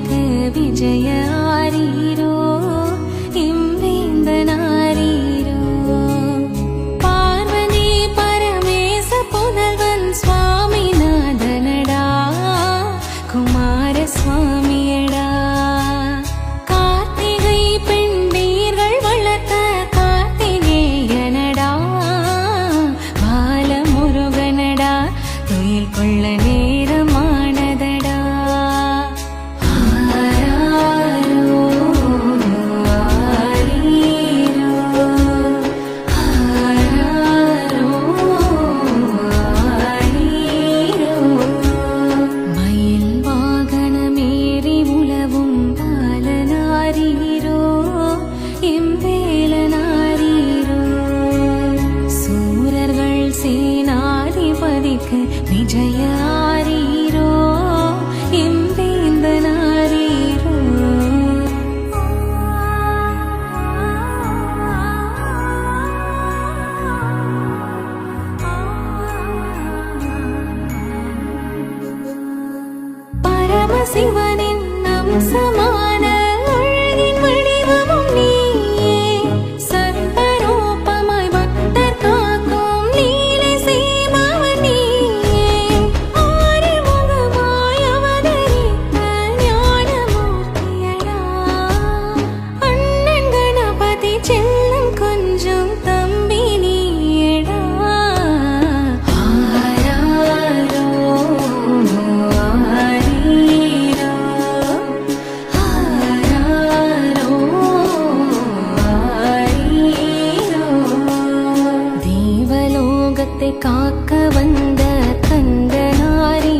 விட்ட விஜய ஆரீரோ இம்வேந்தனாரீரோ பார்வதி பரமேச புனல்வன் சுவாமி நாதனடா குமார சுவாமியடா கார்த்திகை பெண் வீர்கள் வளர்த்த கார்த்திகேயனடா கொள்ளனே ಗೆಲುವಿಗೆ ನಿಜಯ ಯಾರೀರೋ ಹಿಂದೆಯಿಂದ ನಾರೀರೋ ಪರಮ ಶಿವನೇ காக்க வந்த கந்தனாரே